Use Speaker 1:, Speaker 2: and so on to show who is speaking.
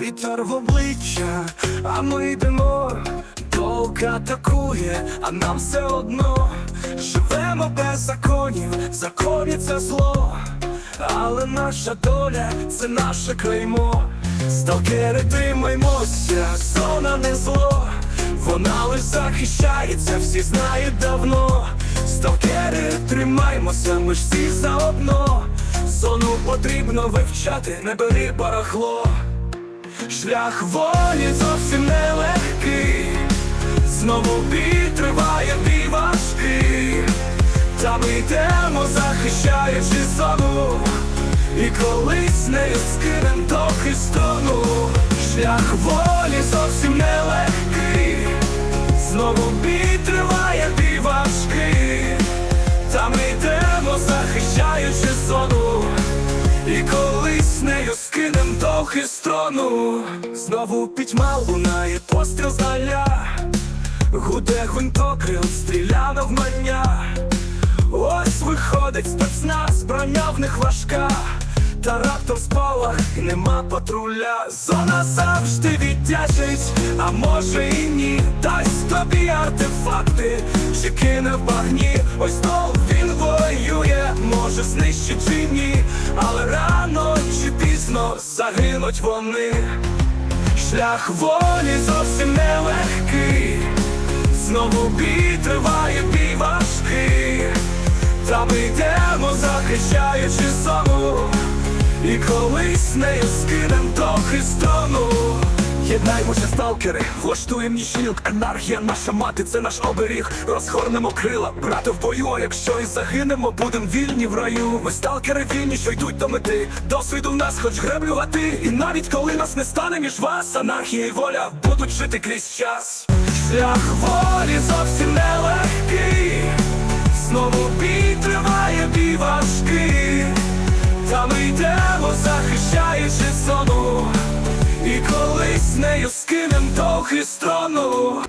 Speaker 1: вітер в обличчя, а ми йдемо, Довг атакує, а нам все одно живемо без законів, законі це зло, але наша доля це наше клеймо. Сталкери тримаймося, зона не зло, вона лиш захищається, всі знають давно. Сталкери, тримаймося, ми ж всі заодно. Зону потрібно вивчати, не бери барахло. Шлях волі зовсім нелегкий, знову бій триває важкий, та ми йдемо, захищаючи зону, і колись нею скинем до хистону. Шлях волі зовсім нелегкий, знову бій триває важкий, та ми йдемо, захищаючи зону. Скинем до хистрону Знову пітьма лунає постріл здаля Гуде гвинтокрил, стріляно в мання Ось виходить спецназ, броня в них важка. Та раптом спалах нема патруля. Зона завжди віддячить, а може і ні. Дасть тобі артефакти, чи кине в багні. Ось загинуть вони. Шлях волі зовсім нелегкий. Знову бій триває бій важкий. Та ми йдемо, захищаючи зону. І колись нею скинем то хистону Єднаймося, сталкери, влаштуєм ніщілк Анархія наша мати, це наш оберіг. Розгорнемо крила, брати в бою, а якщо і загинемо, будем вільні в раю. Ми сталкери вільні, що йдуть до мети. Досвіду в нас хоч греблю гати. І навіть коли нас не стане між вас Анархія і воля будуть жити крізь час. Шлях волі зовсім нелегкий. Знову бій триває бій важкий. Та ми йдемо, захищаючи колись нею скинем до хистрону